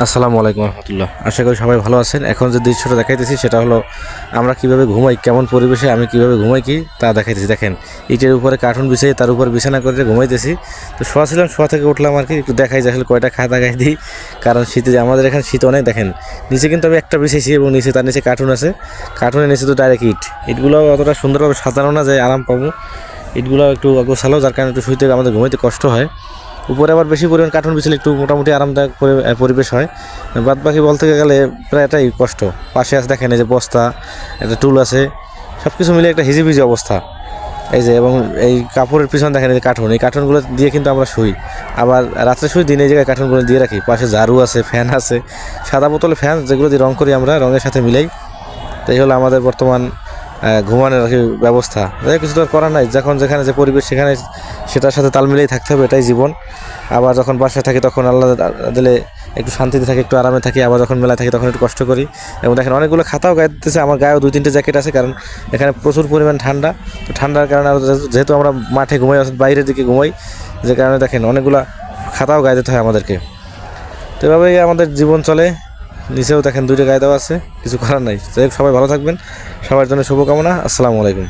আসসালামু আলাইকুম রহমতুল্লাহ। আশা করি সবাই ভালো আছেন। এখন যে দৃশ্যটা দেখাইতেছি, সেটা হলো আমরা কীভাবে ঘুমাই, কেমন পরিবেশে আমি কীভাবে ঘুমাই কি, তা দেখাইতেছি। দেখেন, ইটের উপরে কার্টুন বিছাই তার উপর বিছানা করে ঘুমাইতেছি। তো শোয়া ছিলাম, শোয়া থেকে উঠলাম আর কি, একটু দেখাই যে আসলে কয়টা খাতা গাই দিই, কারণ শীতে যে আমাদের এখানে শীত অনেক। দেখেন, নিচে কিন্তু আমি একটা বিছাইছি এবং নিচে তার নিচে কার্টুন আছে। কার্টুনের নিচে তো ডাইরেক্ট ইট। ইটগুলো অতটা সুন্দরভাবে সাজানো না যে আরাম পাবো। ইটগুলো একটু গোছালো যার কারণে একটু শুইতে আমাদের ঘুমাইতে কষ্ট হয়। উপরে আবার বেশি পরিমাণ কার্টুন বিছালে একটু মোটামুটি আরামদায়ক পরি- পরিবেশ হয়। বাদ বাকি বলতে গেলে প্রায় এটাই কষ্ট। পাশে আছে দেখেন এই যে বস্তা, একটা টুল আছে সব কিছু মিলে একটা হিজিবিজি অবস্থা। এই যে, এবং এই কাপড়ের পিছনে দেখেন এই যে কার্টুন এই কার্টুনগুলো দিয়ে কিন্তু আমরা শুই। আবার রাত্রে শুই, দিনে এই জায়গায় কার্টুনগুলো দিয়ে রাখি। পাশে ঝাড়ু আছে ফ্যান আছে, সাদা বোতলে ফ্যান যেগুলো দিয়ে রঙ করি আমরা, রঙের সাথে মিলাই। তাই হলো আমাদের বর্তমান ঘুমানোর আর কি ব্যবস্থা। যাই কিছু তো আর করার নাই। যখন যেখানে যে পরিবেশ, সেখানে সেটার সাথে তাল মিলেই থাকতে হবে, এটাই জীবন। আবার যখন বাসায় থাকি, তখন আল্লাহ দিলে একটু শান্তিতে থাকি, একটু আরামে থাকি, আবার যখন মেলায় থাকি, তখন একটু কষ্ট করি। এবং দেখেন, অনেকগুলো খাতাও গায়ে দিতেছে আমার গায়েও দুই তিনটে জ্যাকেট আছে, কারণ এখানে প্রচুর পরিমাণ ঠান্ডা। তো ঠান্ডার কারণে যেহেতু- আমরা মাঠে ঘুমাই, অর্থাৎ বাইরের দিকে ঘুমাই, যে কারণে দেখেন, অনেকগুলো খাতাও গায়ে দিতে হয় আমাদেরকে। তো এভাবেই আমাদের জীবন চলে। নিচেও দেখেন দুইটা গায়ে দেওয়া আছে, কিছু করার নাই। সবাই ভালো থাকবেন। সবার জন্য শুভকামনা। আসসালামু আলাইকুম।